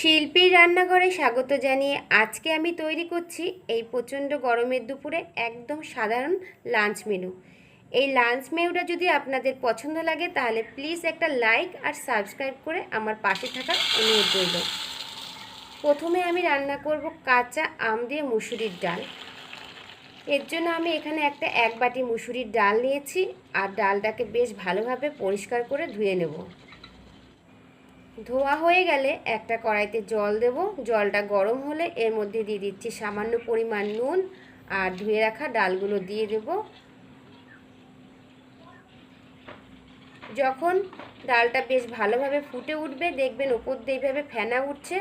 শিল্পীর রান্নাঘরে স্বাগত জানিয়ে আজকে আমি তৈরি করছি এই প্রচণ্ড গরমের দুপুরে একদম সাধারণ লাঞ্চ মেনু। এই লাঞ্চ মেনুটা যদি আপনাদের পছন্দ লাগে তাহলে প্লিজ একটা লাইক আর সাবস্ক্রাইব করে আমার পাশে থাকার অনুরোধ রইল। প্রথমে আমি রান্না করব কাঁচা আম দিয়ে মুসুরির ডাল। এর জন্য আমি এখানে একটা এক বাটি মুসুরির ডাল নিয়েছি আর ডালটাকে বেশ ভালোভাবে পরিষ্কার করে ধুয়ে নেব। ধোয়া হয়ে গেলে একটা কড়াইতে জল দেব। জলটা গরম হলে এর মধ্যে দিয়ে দিচ্ছি সামান্য পরিমাণ নুন আর ধুয়ে রাখা ডালগুলো দিয়ে দেব। যখন ডালটা বেশ ভালোভাবে ফুটে উঠবে, দেখবেন ওপর দিয়ে এইভাবে ফেনা উঠছে,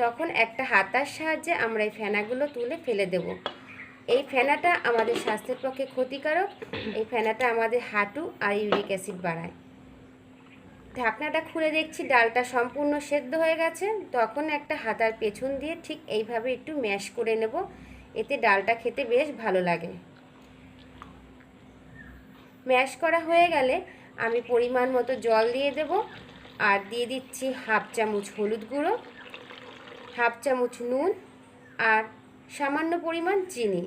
তখন একটা হাতার সাহায্যে আমরা এই ফেনাগুলো তুলে ফেলে দেব। এই ফেনাটা আমাদের স্বাস্থ্যের পক্ষে ক্ষতিকারক। এই ফেনাটা আমাদের হাঁটু আর ইউরিক অ্যাসিড বাড়ায়। ঢাকনাটা খুলে দেখছি, ডালটা সম্পূর্ণ সেদ্ধ হয়ে গেছে। তখন একটা হাতার পেছন দিয়ে ঠিক এইভাবে একটু ম্যাশ করে নেব, এতে ডালটা খেতে বেশ ভালো লাগে। ম্যাশ করা হয়ে গেলে আমি পরিমাণ মতো জল দিয়ে দেব আর দিয়ে দিচ্ছি হাফ চামচ হলুদ গুঁড়ো, হাফ চামচ নুন আর সামান্য পরিমাণ চিনি।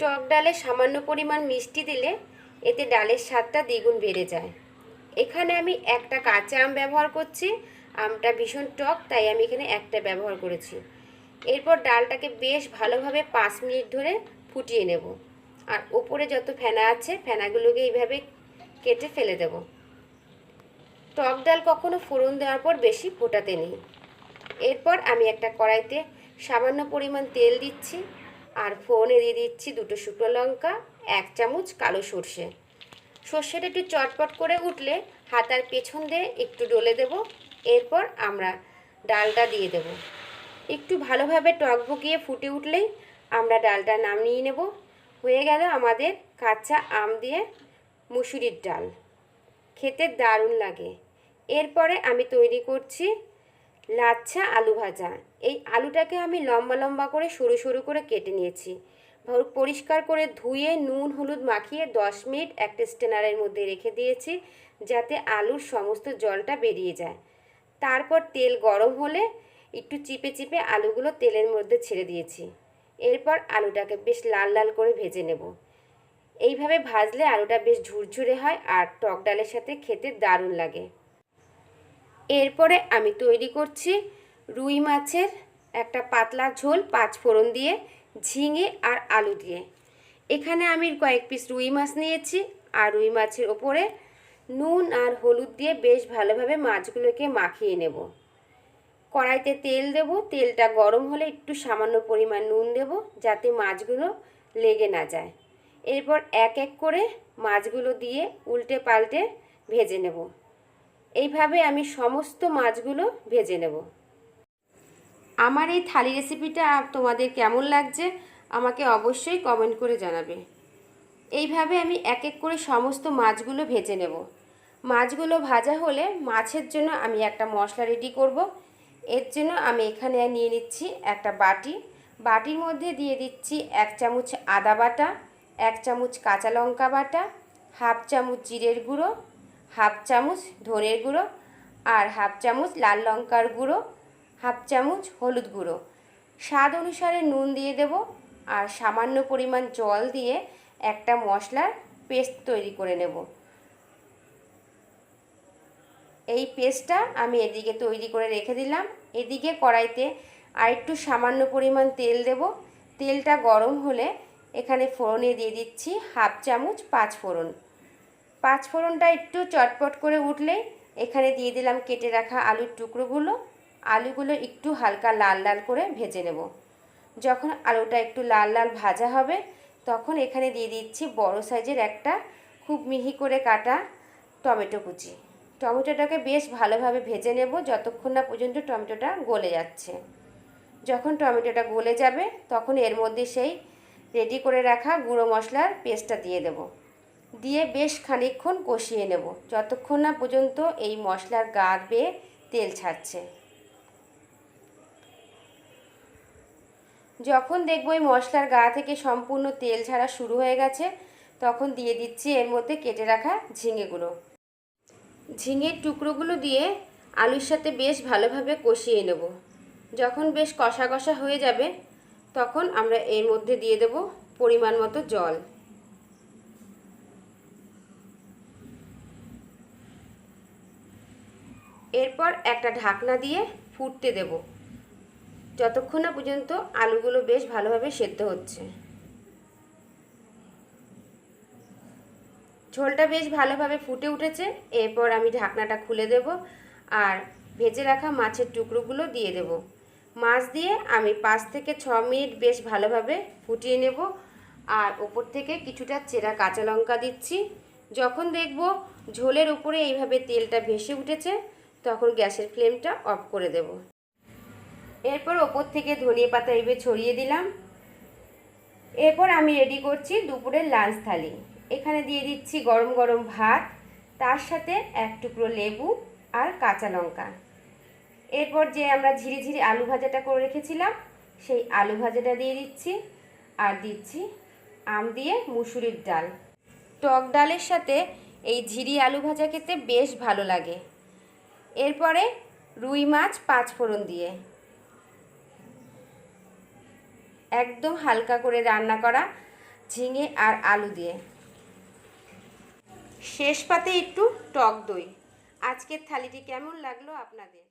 টক ডালে সামান্য পরিমাণ মিষ্টি দিলে এতে ডালের স্বাদটা দ্বিগুণ বেড়ে যায়। এখানে আমি একটা কাঁচা আম ব্যবহার করছি। আমটা ভীষণ টক, তাই আমি এখানে একটা ব্যবহার করেছি। এরপর ডালটাকে বেশ ভালোভাবে পাঁচ মিনিট ধরে ফুটিয়ে নেব। আর ওপরে যত ফেনা আছে, ফেনাগুলোকে এইভাবে কেটে ফেলে দেব। টক ডাল কখনো ফোড়ন দেওয়ার পর বেশি ফোটাতে নেই। এরপর আমি একটা কড়াইতে সামান্য পরিমাণ তেল দিচ্ছি। আর ফোড়নে দিয়ে দিচ্ছি দুটো শুকনো লঙ্কা, এক চামচ কালো সর্ষে। সর্ষেটা একটু চটপট করে উঠলে হাতার পেছন দিয়ে একটু ডলে দেব। এরপর আমরা ডালটা দিয়ে দেব। একটু ভালোভাবে টক ভুকিয়ে ফুটে উঠলেই আমরা ডালটা নামিয়ে নেব। হয়ে গেল আমাদের কাঁচা আম দিয়ে মুসুরির ডাল। খেতে দারুণ লাগে। এরপরে আমি তৈরি করছি লাচ্ছা আলু ভাজা। এই আলুটাকে আমি লম্বা লম্বা করে সরু সরু করে কেটে নিয়েছি। পরিষ্কার করে ধুয়ে নুন, হলুদ মাখিয়ে দশ মিনিট একটা স্টেনারের মধ্যে রেখে দিয়েছি, যাতে আলুর সমস্ত জলটা বেরিয়ে যায়। তারপর তেল গরম হলে একটু চিপে চিপে আলুগুলো তেলের মধ্যে ছেড়ে দিয়েছি। এরপর আলুটাকে বেশ লাল লাল করে ভেজে নেব। এইভাবে ভাজলে আলুটা বেশ ঝুরঝুরে হয় আর টক ডালের সাথে খেতে দারুণ লাগে। এরপরে আমি তৈরি করছি রুই মাছের একটা পাতলা ঝোল, পাঁচ ফোড়ন দিয়ে ঝিঙে আর আলু দিয়ে। এখানে আমি কয়েক পিস রুই মাছ নিয়েছি আর রুই মাছের ওপরে নুন আর হলুদ দিয়ে বেশ ভালোভাবে মাছগুলোকে মাখিয়ে নেব। কড়াইতে তেল দেব, তেলটা গরম হলে একটু সামান্য পরিমাণ নুন দেব যাতে মাছগুলো লেগে না যায়। এরপর এক এক করে মাছগুলো দিয়ে উল্টে পাল্টে ভেজে নেব। এইভাবে আমি সমস্ত মাছগুলো ভেজে নেব। আমার এই থালি রেসিপিটা তোমাদের কেমন লাগছে, আমাকে অবশ্যই কমেন্ট করে জানাবে। এইভাবে আমি এক এক করে সমস্ত মাছগুলো ভেজে নেব। মাছগুলো ভাজা হলে মাছের জন্য আমি একটা মশলা রেডি করব। এর জন্য আমি এখানে নিয়ে নিচ্ছি একটা বাটি। বাটির মধ্যে দিয়ে দিচ্ছি এক চামচ আদা বাটা, এক চামচ কাঁচা লঙ্কা বাটা, হাফ চামচ জিরের গুঁড়ো, হাফ চামচ ধনের গুঁড়ো আর হাফ চামচ লাল লঙ্কার গুঁড়ো হাফ চামচ হলুদ গুঁড়ো। স্বাদ অনুসারে নুন দিয়ে দেব আর সামান্য পরিমাণ জল দিয়ে একটা মশলার পেস্ট তৈরি করে নেব। এই পেস্টটা আমি এদিকে তৈরি করে রেখে দিলাম। এদিকে কড়াইতে আরেকটু সামান্য পরিমাণ তেল দেব। তেলটা গরম হলে এখানে ফোড়নে দিয়ে দিচ্ছি হাফ চামচ পাঁচ ফোড়ন। পাঁচ ফোড়নটা একটু চটপট করে উঠলে এখানে দিয়ে দিলাম কেটে রাখা আলুর টুকরোগুলো। আলুগুলো একটু হালকা লাল লাল করে ভেজে নেব। যখন আলুটা একটু লাল লাল ভাজা হবে, তখন এখানে দিয়ে দিচ্ছি বড় সাইজের একটা খুব মিহি করে কাটা টমেটো কুচি। টমেটোটাকে বেশ ভালোভাবে ভেজে নেব যতক্ষণ না পর্যন্ত টমেটোটা গলে যাচ্ছে। যখন টমেটোটা গলে যাবে, তখন এর মধ্যে সেই রেডি করে রাখা গুঁড়ো মশলার পেস্টটা দিয়ে দেব। দিয়ে বেশ খানিকক্ষণ কষিয়ে নেব, যতক্ষণ না পর্যন্ত এই মশলার গা বেয়ে তেল ছাড়ছে। যখন দেখব এই মশলার গা থেকে সম্পূর্ণ তেল ছাড়া শুরু হয়ে গেছে, তখন দিয়ে দিচ্ছি এর মধ্যে কেটে রাখা ঝিঙেগুলো ঝিঙের টুকরোগুলো দিয়ে আলুর সাথে বেশ ভালোভাবে কষিয়ে নেব। যখন বেশ কষা কষা হয়ে যাবে, তখন আমরা এর মধ্যে দিয়ে দেব পরিমাণ মতো জল। এরপর একটা ঢাকনা দিয়ে ফুটতে দেব। যতক্ষণ না পর্যন্ত আলুগুলো বেশ ভালোভাবে সেদ্ধ হচ্ছে। ঝোলটা বেশ ভালোভাবে ফুটে উঠেছে, এরপর আমি ঢাকনাটা খুলে দেব আর ভেজে রাখা মাছের টুকরোগুলো দিয়ে দেব। মাছ দিয়ে আমি পাঁচ থেকে ছ মিনিট বেশ ভালোভাবে ফুটিয়ে নেব আর ওপর থেকে কিছুটা চেরা কাঁচা লঙ্কা দিচ্ছি। যখন দেখব ঝোলের উপরে এইভাবে তেলটা ভেসে উঠেছে, তখন গ্যাসের ফ্লেমটা অফ করে দেব। এরপর ওপর থেকে ধনিয়া পাতা এইভাবে ছড়িয়ে দিলাম। এরপর আমি রেডি করছি দুপুরের লাঞ্চ থালি। এখানে দিয়ে দিচ্ছি গরম গরম ভাত, তার সাথে এক টুকরো লেবু আর কাঁচা লঙ্কা। এরপর যে আমরা ঝিরি ঝিরি আলু ভাজাটা করে রেখেছিলাম, সেই আলু ভাজাটা দিয়ে দিচ্ছি আর দিচ্ছি আম দিয়ে মুসুরির ডাল। টক ডালের সাথে এই ঝিরি আলু ভাজা খেতে বেশ ভালো লাগে। এরপরে রুই মাছ পাঁচ ফোড়ন দিয়ে। একদম হালকা করে রান্না করা ঝিঙে আর আলু দিয়ে। শেষ পাতে একটু টক দই। আজকের থালিটি কেমন লাগল আপনাদের?